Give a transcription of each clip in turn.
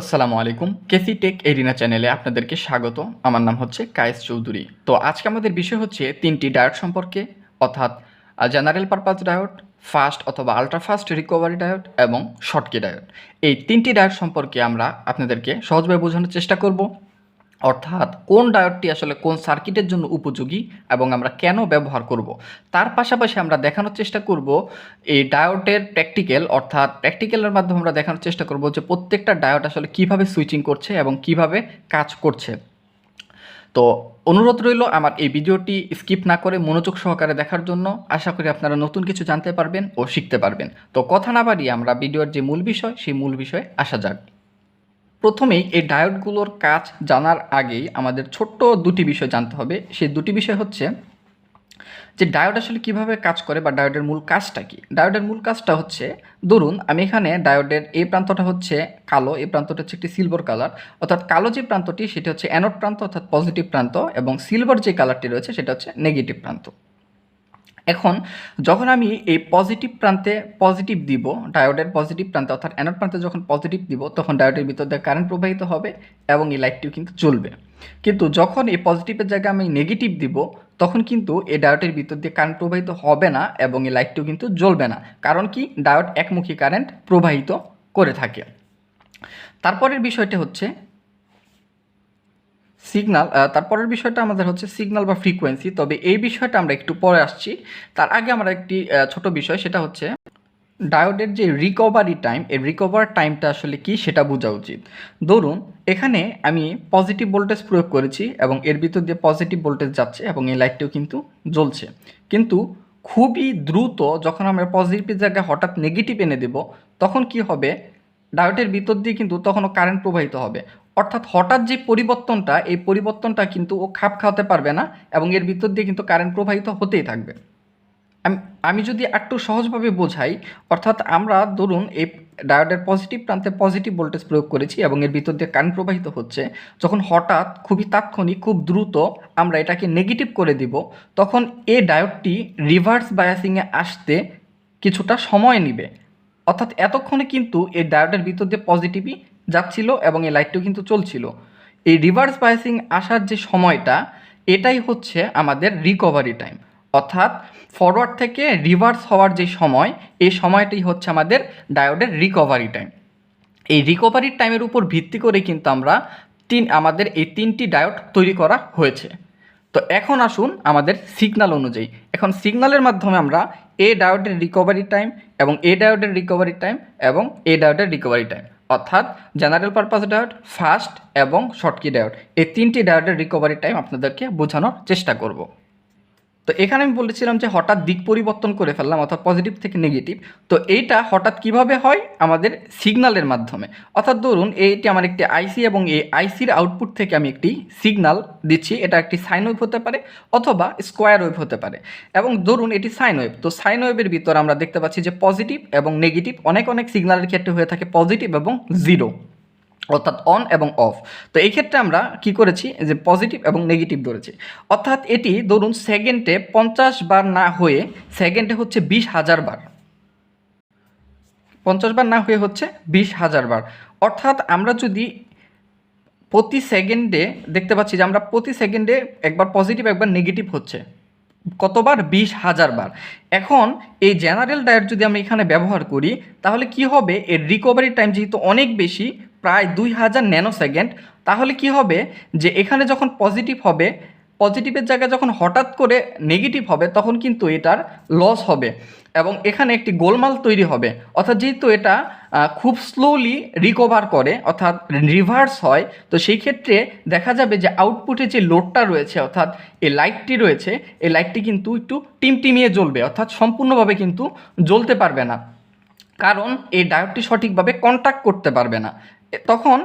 আসসালামু আলাইকুম, কেসি take arena চ্যানেলে আপনাদেরকে স্বাগত। আমার নাম হচ্ছে কায়েস চৌধুরী। তো আজকে আমাদের বিষয় হচ্ছে তিনটি ডায়েট সম্পর্কে, অর্থাৎ জেনারেল পারপাস ডায়েট ফাস্ট অথবা আলট্রা ফাস্ট রিকভারি ডায়েট এবং শর্টকি ডায়েট এই তিনটি ডায়েট সম্পর্কে আমরা আপনাদেরকে সহজভাবে বোঝানোর চেষ্টা করব। অর্থাৎ কোন ডায়োডটি আসলে কোন সার্কিটের জন্য উপযোগী এবং আমরা কেন ব্যবহার করব। তার পাশাপাশি আমরা দেখানোর চেষ্টা করব এই ডায়োডের প্র্যাকটিক্যাল, অর্থাৎ প্র্যাকটিক্যালের মাধ্যমে আমরা দেখানোর চেষ্টা করব যে প্রত্যেকটা ডায়োড আসলে কীভাবে সুইচিং করছে এবং কীভাবে কাজ করছে। তো অনুরোধ রইল আমার এই ভিডিওটি স্কিপ না করে মনোযোগ সহকারে দেখার জন্য। আশা করি আপনারা নতুন কিছু জানতে পারবেন ও শিখতে পারবেন। তো কথা না বাড়িয়ে আমরা ভিডিওর যে মূল বিষয়, সেই মূল বিষয়ে আসা যাক। প্রথমেই এই ডায়োডগুলোর কাজ জানার আগেই আমাদের ছোট্ট দুটি বিষয় জানতে হবে। সেই দুটি বিষয় হচ্ছে যে ডায়োড আসলে কীভাবে কাজ করে বা ডায়োডের মূল কাজটা কি? ডায়োডের মূল কাজটা হচ্ছে, ধরুন আমি এখানে ডায়োডের এই প্রান্তটা হচ্ছে কালো, এই প্রান্তটা হচ্ছে একটি সিলভার কালার অর্থাৎ কালো যে প্রান্তটি সেটি হচ্ছে অ্যানোড প্রান্ত অর্থাৎ পজিটিভ প্রান্ত এবং সিলভার যে কালারটি রয়েছে সেটা হচ্ছে নেগেটিভ প্রান্ত। এখন যখন আমি এই পজিটিভ প্রান্তে পজিটিভ দিব ডায়োডের পজিটিভ প্রান্তে, অর্থাৎ অ্যানোড প্রান্তে যখন পজিটিভ দিব, তখন ডায়োডের ভিতর দিয়ে কারেন্ট প্রবাহিত হবে এবং এই লাইটটিও কিন্তু জ্বলবে। কিন্তু যখন এই পজিটিভের জায়গায় আমি নেগেটিভ দিব, তখন কিন্তু এই ডায়োডের ভিতর দিয়ে কারেন্ট প্রবাহিত হবে না এবং এই লাইটটিও কিন্তু জ্বলবে না। কারণ কি? ডায়োড একমুখী কারেন্ট প্রবাহিত করে থাকে। তারপরের বিষয়টা হচ্ছে সিগনাল তারপরের বিষয়টা আমাদের হচ্ছে সিগনাল বা ফ্রিকোয়েন্সি তবে এই বিষয়টা আমরা একটু পরে আসছি। তার আগে আমরা একটি ছোট বিষয়, সেটা হচ্ছে ডায়োডের যে রিকভারি টাইম এই রিকভার টাইমটা আসলে কি সেটা বোঝা উচিত। ধরুন, এখানে আমি পজিটিভ ভোল্টেজ প্রয়োগ করেছি এবং এর ভিতর দিয়ে পজিটিভ ভোল্টেজ যাচ্ছে এবং এই লাইটটিও কিন্তু জ্বলছে। কিন্তু খুবই দ্রুত যখন আমরা পজিটিভের জায়গায় হঠাৎ নেগেটিভ এনে দেব, তখন কি হবে? ডায়োডের ভিতর দিয়ে কিন্তু তখনও কারেন্ট প্রবাহিত হবে। অর্থাৎ হঠাৎ যে পরিবর্তনটা, এই পরিবর্তনটা কিন্তু ও খাপ খাওয়াতে পারবে না এবং এর ভিতর দিয়ে কিন্তু কারেন্ট প্রবাহিত হতেই থাকবে। আমি যদি একটু সহজভাবে বোঝাই, অর্থাৎ আমরা ধরুন এই ডায়োডের পজিটিভ প্রান্তে পজিটিভ ভোল্টেজ প্রয়োগ করেছি এবং এর ভিতর দিয়ে কারেন্ট প্রবাহিত হচ্ছে, যখন হঠাৎ খুবই তাৎক্ষণিক, খুব দ্রুত আমরা এটাকে নেগেটিভ করে দিব, তখন এই ডায়োডটি রিভার্স বায়াসিংয়ে আসতে কিছুটা সময় নেবে। অর্থাৎ এতক্ষণে কিন্তু এই ডায়োডের ভিতর দিয়ে পজিটিভই যাচ্ছিল এবং এই লাইটটিও কিন্তু চলছিল। এই রিভার্স বায়াসিং আসার যে সময়টা, এটাই হচ্ছে আমাদের রিকভারি টাইম অর্থাৎ ফরওয়ার্ড থেকে রিভার্স হওয়ার যে সময়, এই সময়টাই হচ্ছে আমাদের ডায়োডের রিকভারি টাইম এই রিকভারির টাইমের উপর ভিত্তি করে কিন্তু আমরা তিন, আমাদের এই তিনটি ডায়োড তৈরি করা হয়েছে। তো এখন আসুন আমাদের সিগনাল অনুযায়ী। এখন সিগন্যালের মাধ্যমে আমরা এ ডায়োডের রিকভারি টাইম এবং এ ডায়োডের রিকভারি টাইম এবং এ ডায়োডের রিকভারি টাইম অর্থাৎ জেনারেল পারপাস ডায়োড ফাস্ট এবং শর্টকি ডায়োড এই তিনটি ডায়োডের রিকভারি টাইম আপনাদেরকে বোঝানোর চেষ্টা করব। তো এখানে আমি বলেছিলাম যে হঠাৎ দিক পরিবর্তন করে ফেললাম, অর্থাৎ পজিটিভ থেকে নেগেটিভ তো এইটা হঠাৎ কীভাবে হয়? আমাদের সিগনালের মাধ্যমে। অর্থাৎ ধরুন, এইটি আমার একটি আইসি এবং এই আইসির আউটপুট থেকে আমি একটি সিগনাল দিচ্ছি। এটা একটি সাইন ওয়েভ হতে পারে অথবা স্কোয়ার ওয়েভ হতে পারে। এবং ধরুন, এটি সাইন ওয়েভ তো সাইন ওয়েভের ভিতর আমরা দেখতে পাচ্ছি যে পজিটিভ এবং নেগেটিভ অনেক অনেক সিগনালের ক্ষেত্রে হয়ে থাকে পজিটিভ এবং জিরো অর্থাৎ অন এবং অফ তো এই ক্ষেত্রে আমরা কি করেছি? যে পজিটিভ এবং নেগেটিভ ধরেছি। অর্থাৎ এটি ধরুন সেকেন্ডে পঞ্চাশ বার না হয়ে সেকেন্ডে হচ্ছে বিশ হাজার বার। পঞ্চাশ বার না হয়ে হচ্ছে বিশ হাজার বার। অর্থাৎ আমরা যদি প্রতি সেকেন্ডে দেখতে পাচ্ছি যে আমরা প্রতি সেকেন্ডে একবার পজিটিভ একবার নেগেটিভ হচ্ছে। কতবার? বিশ হাজার বার। এখন এই জেনারেল ডায়েট যদি আমি এখানে ব্যবহার করি, তাহলে কি হবে? এর রিকভারি টাইম যেহেতু অনেক বেশি প্রায় দুই হাজার ন্যানো সেকেন্ড তাহলে কি হবে? যে এখানে যখন পজিটিভ হবে পজিটিভের জায়গায় যখন হঠাৎ করে নেগেটিভ হবে, তখন কিন্তু এটার লস হবে এবং এখানে একটি গোলমাল তৈরি হবে। অর্থাৎ যেহেতু এটা খুব স্লোলি রিকভার করে, অর্থাৎ রিভার্স হয়, তো সেই ক্ষেত্রে দেখা যাবে যে আউটপুটে যে লোডটা রয়েছে, অর্থাৎ এই লাইটটি রয়েছে, এই লাইটটি কিন্তু একটু টিমটিমিয়ে জ্বলবে, অর্থাৎ সম্পূর্ণভাবে কিন্তু জ্বলতে পারবে না। কারণ এই ডায়োডটি সঠিকভাবে কন্ট্যাক্ট করতে পারবে না। তখন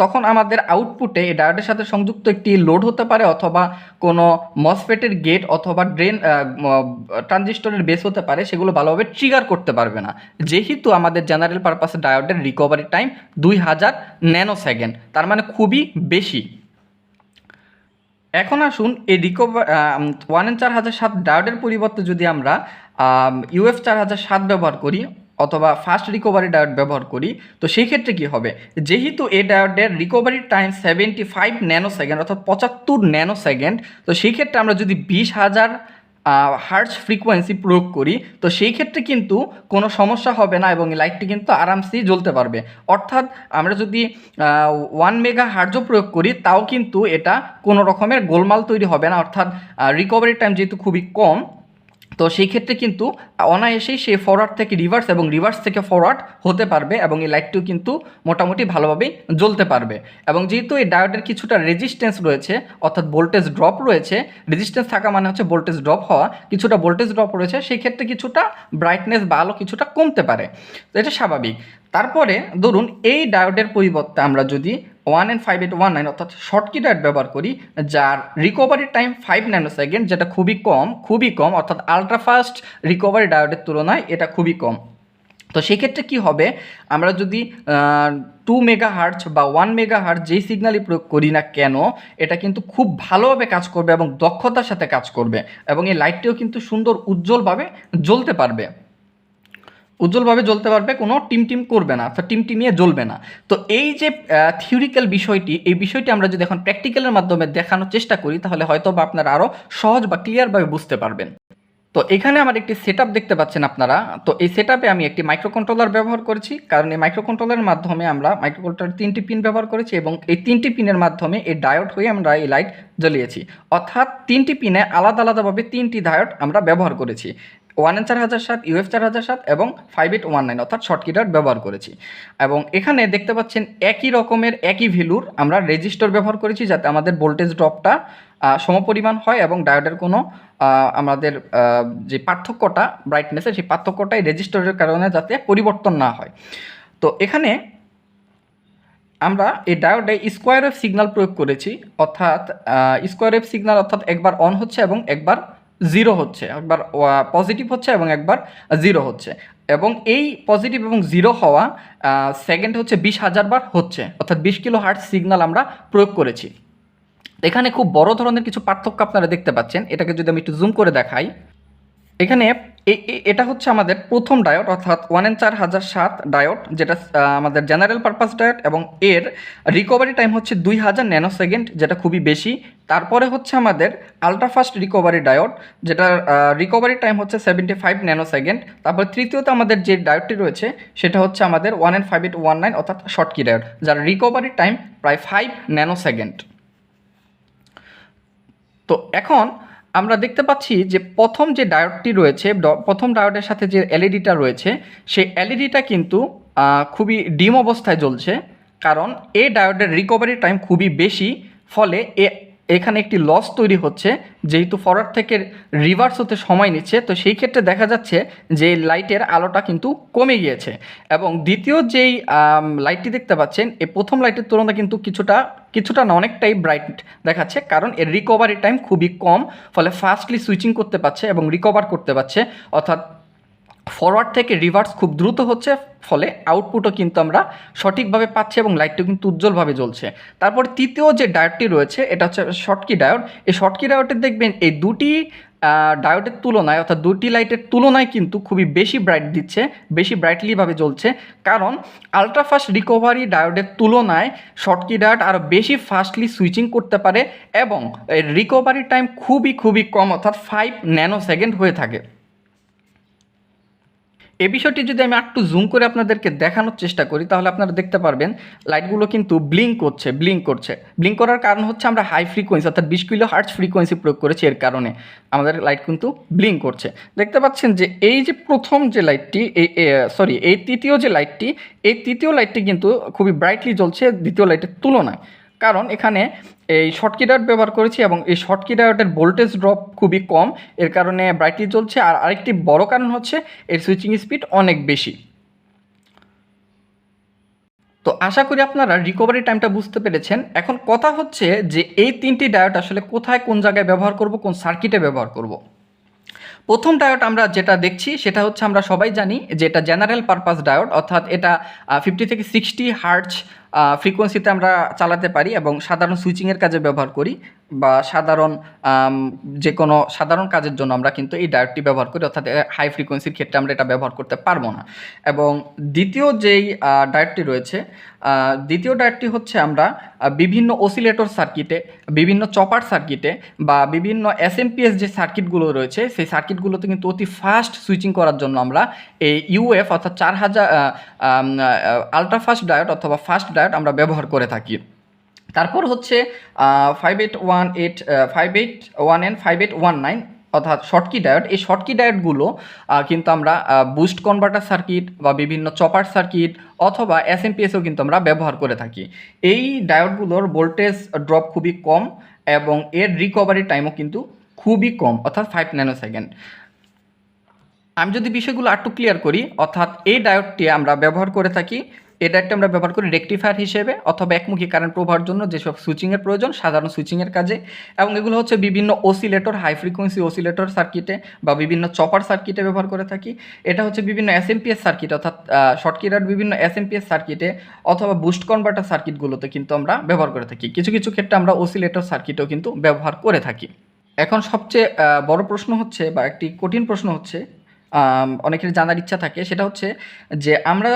তখন আমাদের আউটপুটে এই ডায়োডের সাথে সংযুক্ত একটি লোড হতে পারে অথবা কোনো মসফেটের গেট অথবা ড্রেন ট্রানজিস্টরের বেস হতে পারে, সেগুলো ভালোভাবে ট্রিগার করতে পারবে না। যেহেতু আমাদের জেনারেল পারপাসে ডায়োডের রিকভারি টাইম দুই হাজার ন্যানো সেকেন্ড তার মানে খুবই বেশি। এখন আসুন, এই রিকভার ওয়ান এন চার হাজার সাত ডায়োডের পরিবর্তে যদি আমরা ইউএফ চার হাজার সাত ব্যবহার করি অথবা ফাস্ট রিকভারি ডায়োড ব্যবহার করি, তো সেই ক্ষেত্রে কী হবে? যেহেতু এই ডায়োডের recovery time seventy five nano second অর্থাৎ পঁচাত্তর ন্যানো সেকেন্ড তো সেই ক্ষেত্রে আমরা যদি বিশ হাজার হার্টস ফ্রিকোয়েন্সি প্রয়োগ করি, তো সেই ক্ষেত্রে কিন্তু কোনো সমস্যা হবে না এবং লাইটটি কিন্তু আরামসেই জ্বলতে পারবে। অর্থাৎ আমরা যদি ওয়ান মেগা হার্জও প্রয়োগ করি, তাও কিন্তু এটা কোনো রকমের গোলমাল তৈরি হবে না। অর্থাৎ রিকভারি টাইম যেহেতু খুবই কম তো সেই ক্ষেত্রে কিন্তু অনায়াসেই সে ফরওয়ার্ড থেকে রিভার্স এবং রিভার্স থেকে ফরওয়ার্ড হতে পারবে এবং এই লাইটটিও কিন্তু মোটামুটি ভালোভাবেই জ্বলতে পারবে। এবং যেহেতু এই ডায়োডের কিছুটা রেজিস্ট্যান্স রয়েছে, অর্থাৎ ভোল্টেজ ড্রপ রয়েছে রেজিস্ট্যান্স থাকা মানে হচ্ছে ভোল্টেজ ড্রপ হওয়া, কিছুটা ভোল্টেজ ড্রপ রয়েছে, সেই ক্ষেত্রে কিছুটা ব্রাইটনেস বা আলো কিছুটা কমতে পারে। তো এটা স্বাভাবিক। তারপরে ধরুন এই ডায়োডের পরিবর্তে আমরা যদি one N five eight one nine অর্থাৎ শর্টকি ডায়োড ব্যবহার করি, যার recovery time five nano second যেটা খুবই কম খুবই কম, অর্থাৎ আলট্রা ফাস্ট রিকভারি ডায়োডের তুলনায় এটা খুবই কম। তো সেক্ষেত্রে কি হবে? আমরা যদি টু মেগা হার্টস বা ওয়ান মেগা হার্টস যেই সিগন্যালই প্রয়োগ করি না কেন, এটা কিন্তু খুব ভালোভাবে কাজ করবে এবং দক্ষতার সাথে কাজ করবে এবং এই লাইটটিও কিন্তু সুন্দর উজ্জ্বলভাবে জ্বলতে পারবে। উজ্জ্বলভাবে জ্বলতে পারবে, কোনো টিম টিম করবে না, অর্থাৎ টিম টিমিয়ে জ্বলবে না। তো এই যে থিওরিক্যাল বিষয়টি, এই বিষয়টি আমরা যদি এখন প্র্যাকটিক্যালের মাধ্যমে দেখানোর চেষ্টা করি, তাহলে হয়তো বা আপনারা আরও সহজ বা ক্লিয়ারভাবে বুঝতে পারবেন। তো এখানে আমার একটি সেট দেখতে পাচ্ছেন আপনারা। তো এই সেট আমি একটি মাইক্রোকন্ট্রোলার ব্যবহার করেছি, কারণ এই মাইক্রোকন্ট্রোলারের মাধ্যমে আমরা মাইক্রোকন্ট্রোলার তিনটি পিন ব্যবহার করেছি এবং এই তিনটি পিনের মাধ্যমে এই ডায়োড হয়ে আমরা এই লাইট জ্বলিয়েছি। অর্থাৎ তিনটি পিনে আলাদা আলাদাভাবে তিনটি ডায়োড আমরা ব্যবহার করেছি। ওয়ান এন চার হাজার সাত ইউএফ চার হাজার সাত এবং ফাইভ এইট ওয়ান নাইন অর্থাৎ শর্ট কিটার ব্যবহার করেছি। এবং এখানে দেখতে পাচ্ছেন একই রকমের একই ভ্যালুর আমরা রেজিস্টার ব্যবহার করেছি যাতে আমাদের ভোল্টেজ ড্রপটা সমপরিমাণ হয় এবং ডায়োডের কোনো আমাদের যে পার্থক্যটা ব্রাইটনেসের সেই পার্থক্যটাই রেজিস্টারের কারণে যাতে পরিবর্তন না হয়। তো এখানে আমরা এই ডায়োডে স্কোয়ার ওয়েভ সিগন্যাল প্রয়োগ করেছি, অর্থাৎ স্কোয়ার ওয়েভ সিগন্যাল অর্থাৎ একবার অন হচ্ছে এবং একবার জিরো হচ্ছে, একবার পজিটিভ হচ্ছে এবং একবার জিরো হচ্ছে। এবং এই পজিটিভ এবং জিরো হওয়া সেকেন্ড হচ্ছে বিশ হাজার বার হচ্ছে, অর্থাৎ বিশ কিলো হার্ট সিগনাল আমরা প্রয়োগ করেছি। এখানে খুব বড় ধরনের কিছু পার্থক্য আপনারা দেখতে পাচ্ছেন, এটাকে যদি আমি একটু জুম করে দেখাই। এখানে এটা হচ্ছে আমাদের প্রথম ডায়োড অর্থাৎ ওয়ান এন চার হাজার সাত ডায়োড যেটা আমাদের জেনারেল পারপাস ডায়োড এবং এর রিকভারি টাইম হচ্ছে দুই হাজার ন্যানো সেকেন্ড যেটা খুবই বেশি। তারপরে হচ্ছে আমাদের আলট্রাফাস্ট রিকভারি ডায়োড যেটা রিকভারি টাইম হচ্ছে সেভেন্টি ফাইভ ন্যানো সেকেন্ড তারপর তৃতীয়ত আমাদের যে ডায়োডটি রয়েছে, সেটা হচ্ছে আমাদের one N five eight one nine অর্থাৎ শর্টকি ডায়োড যার রিকভারি টাইম প্রায় ফাইভ ন্যানো সেকেন্ড তো এখন আমরা দেখতে পাচ্ছি যে প্রথম যে ডায়োডটি রয়েছে প্রথম ডায়োডের সাথে যে এলইডিটা রয়েছে, সেই এলইডিটা কিন্তু খুবই ডিম অবস্থায় জ্বলছে। কারণ এ ডায়োডের রিকভারি টাইম খুবই বেশি, ফলে এ, এখানে একটি লস তৈরি হচ্ছে। যেহেতু ফরওয়ার্ড থেকে রিভার্স হতে সময় নিচ্ছে, তো সেই ক্ষেত্রে দেখা যাচ্ছে যে লাইটের আলোটা কিন্তু কমে গিয়েছে। এবং দ্বিতীয় যেই লাইটটি দেখতে পাচ্ছেন এই প্রথম লাইটের তুলনায় কিন্তু কিছুটা কিছুটা না, অনেকটাই ব্রাইট দেখাচ্ছে, কারণ এর রিকভারি টাইম খুবই কম, ফলে ফাস্টলি সুইচিং করতে পারছে এবং রিকভার করতে পারছে, অর্থাৎ ফরওয়ার্ড থেকে রিভার্স খুব দ্রুত হচ্ছে, ফলে আউটপুটও কিন্তু আমরা সঠিকভাবে পাচ্ছি এবং লাইটটা কিন্তু উজ্জ্বলভাবে জ্বলছে। তারপর তৃতীয় যে ডায়োডটি রয়েছে, এটা হচ্ছে শর্টকি ডায়োড এই শর্টকি ডায়োডটি দেখবেন, এই দুটি ডায়োডের তুলনায় অর্থাৎ দুটি লাইটের তুলনায় কিন্তু খুবই বেশি ব্রাইট দিচ্ছে, বেশি ব্রাইটলিভাবে জ্বলছে। কারণ আলট্রাফাস্ট রিকভারি ডায়োডের তুলনায় শর্টকি ডায়োড আরও বেশি ফাস্টলি সুইচিং করতে পারে এবং রিকভারি টাইম খুবই খুবই কম, অর্থাৎ ফাইভ ন্যানো সেকেন্ড হয়ে থাকে। এ বিষয়টি যদি আমি একটু জুম করে আপনাদেরকে দেখানোর চেষ্টা করি, তাহলে আপনারা দেখতে পারবেন লাইটগুলো কিন্তু ব্লিঙ্ক করছে ব্লিঙ্ক করছে। ব্লিঙ্ক করার কারণ হচ্ছে আমরা হাই ফ্রিকোয়েন্সি অর্থাৎ বিশ কিলো হার্টস ফ্রিকোয়েন্সি প্রয়োগ করেছি এর কারণে। আমাদের লাইট কিন্তু ব্লিঙ্ক করছে। দেখতে পাচ্ছেন যে এই যে প্রথম যে লাইটটি এই সরি এই তৃতীয় যে লাইটটি এই তৃতীয় লাইটটি কিন্তু খুবই ব্রাইটলি জ্বলছে, দ্বিতীয় লাইটের তুলনায়। কারণ এখানে এই শর্টকি ডায়োড ব্যবহার করেছি এবং এই শর্টকি ডায়োডের ভোল্টেজ ড্রপ খুবই কম। এর কারণে ব্রাইটলি চলছে আর আরেকটি বড় কারণ হচ্ছে এর সুইচিং স্পিড অনেক বেশি। তো আশা করি আপনারা রিকভারি টাইমটা বুঝতে পেরেছেন। এখন কথা হচ্ছে যে এই তিনটি ডায়োড আসলে কোথায়, কোন জায়গায় ব্যবহার করব, কোন সার্কিটে ব্যবহার করব। প্রথম ডায়োড আমরা যেটা দেখছি, সেটা হচ্ছে আমরা সবাই জানি যে এটা জেনারেল পারপাস ডায়োড, অর্থাৎ এটা ফিফটি থেকে সিক্সটি হার্টস ফ্রিকোয়েন্সিতে আমরা চালাতে পারি এবং সাধারণ সুইচিংয়ের কাজে ব্যবহার করি বা সাধারণ যে কোনো সাধারণ কাজের জন্য আমরা কিন্তু এই ডায়োডটি ব্যবহার করি, অর্থাৎ হাই ফ্রিকোয়েন্সির ক্ষেত্রে আমরা এটা ব্যবহার করতে পারব না। এবং দ্বিতীয় যেই ডায়োডটি রয়েছে দ্বিতীয় ডায়োডটি হচ্ছে আমরা বিভিন্ন ওসিলেটর সার্কিটে বিভিন্ন চপার সার্কিটে বা বিভিন্ন এসএমপিএস যে সার্কিটগুলো রয়েছে, সেই সার্কিটগুলোতে কিন্তু অতি ফাস্ট সুইচিং করার জন্য আমরা এই ইউএফ অর্থাৎ চার হাজার আলট্রা ফাস্ট ডায়োড অথবা ফাস্ট ডায়োড আমরা ব্যবহার করে থাকি। তারপর হচ্ছে five eight one eight five eight one N five eight one nine অর্থাৎ শর্টকি ডায়োড এই শর্টকি ডায়োডগুলো কিন্তু আমরা বুস্ট কনভার্টার সার্কিট বা বিভিন্ন চপার সার্কিট অথবা এসএমপিএসও কিন্তু আমরা ব্যবহার করে থাকি। এই ডায়োডগুলোর ভোল্টেজ ড্রপ খুবই কম এবং এর রিকভারি টাইমও কিন্তু খুবই কম, অর্থাৎ ফাইভ ন্যানো সেকেন্ড আমি যদি বিষয়গুলো আরটু ক্লিয়ার করি, অর্থাৎ এই ডায়োডটি আমরা ব্যবহার করে থাকি এই ডায়োডটি আমরা ব্যবহার করি রেকটিফায়ার হিসেবে অথবা একমুখী কারেন্ট প্রবাহের জন্য যেসব সুইচিংয়ের প্রয়োজন, সাধারণ সুইচিংয়ের কাজে। এবং এগুলো হচ্ছে বিভিন্ন ওসিলেটর হাই ফ্রিকোয়েন্সি ওসিলেটর সার্কিটে বা বিভিন্ন চপার সার্কিটে ব্যবহার করে থাকি। এটা হচ্ছে বিভিন্ন এসএমপিএস সার্কিট অর্থাৎ শর্টকিটার বিভিন্ন এসএমপিএস সার্কিটে অথবা বুস্ট কনভার্টার সার্কিটগুলোতে কিন্তু আমরা ব্যবহার করে থাকি। কিছু কিছু ক্ষেত্রে আমরা ওসিলেটর সার্কিটেও কিন্তু ব্যবহার করে থাকি। এখন সবচেয়ে বড় প্রশ্ন হচ্ছে বা একটি কঠিন প্রশ্ন হচ্ছে অনেকের জানার ইচ্ছা থাকে, সেটা হচ্ছে যে আমরা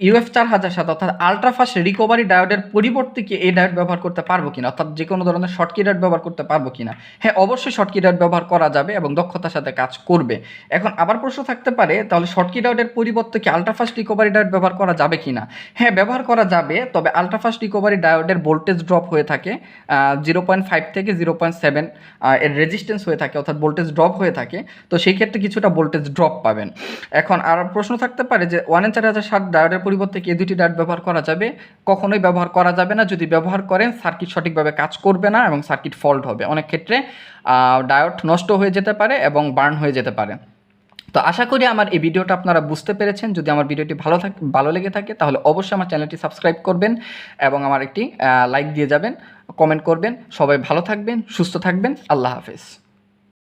ইউএফ চার হাজার সাত অর্থাৎ আলট্রাফাস্ট রিকভারি ডায়োডের পরিবর্তে কি এই ডায়োড ব্যবহার করতে পারব কিনা? অর্থাৎ যে কোনো ধরনের শর্টকি ডায়োড ব্যবহার করতে পারব কিনা? হ্যাঁ অবশ্যই শর্টকি ডায়োড ব্যবহার করা যাবে এবং দক্ষতার সাথে কাজ করবে। এখন আবার প্রশ্ন থাকতে পারে, তাহলে শর্টকি ডায়োডের পরিবর্তে কি আলট্রাফাস্ট রিকভারি ডায়োড ব্যবহার করা যাবে কিনা? হ্যাঁ ব্যবহার করা যাবে, তবে আলট্রাফাস্ট রিকভারি ডায়োডের ভোল্টেজ ড্রপ হয়ে থাকে জিরো পয়েন্ট ফাইভ থেকে জিরো পয়েন্ট সেভেন এর রেজিস্ট্যান্স হয়ে থাকে, অর্থাৎ ভোল্টেজ ড্রপ হয়ে থাকে। তো সেই ক্ষেত্রে কিছুটা ভোল্টেজ ড্রপ পাবেন। এখন আর প্রশ্ন থাকতে পারে যে ওয়ান চার হাজার সাত ডায়োডের পরিবর্তে এই দুটি ডায়োড ব্যবহার করা যাবে? কখনোই ব্যবহার করা যাবে না। যদি ব্যবহার করেন সার্কিট সঠিকভাবে কাজ করবে না এবং সার্কিট ফল্ট হবে। অনেক ক্ষেত্রে ডায়োড নষ্ট হয়ে যেতে পারে এবং বার্ন হয়ে যেতে পারে। তো আশা করি আমার এই ভিডিওটা আপনারা বুঝতে পেরেছেন। যদি আমার ভিডিওটি ভালো থাকে, ভালো লেগে থাকে, তাহলে অবশ্যই আমার চ্যানেলটি সাবস্ক্রাইব করবেন এবং আমার একটি লাইক দিয়ে যাবেন কমেন্ট করবেন। সবাই ভালো থাকবেন, সুস্থ থাকবেন। আল্লাহ হাফেজ।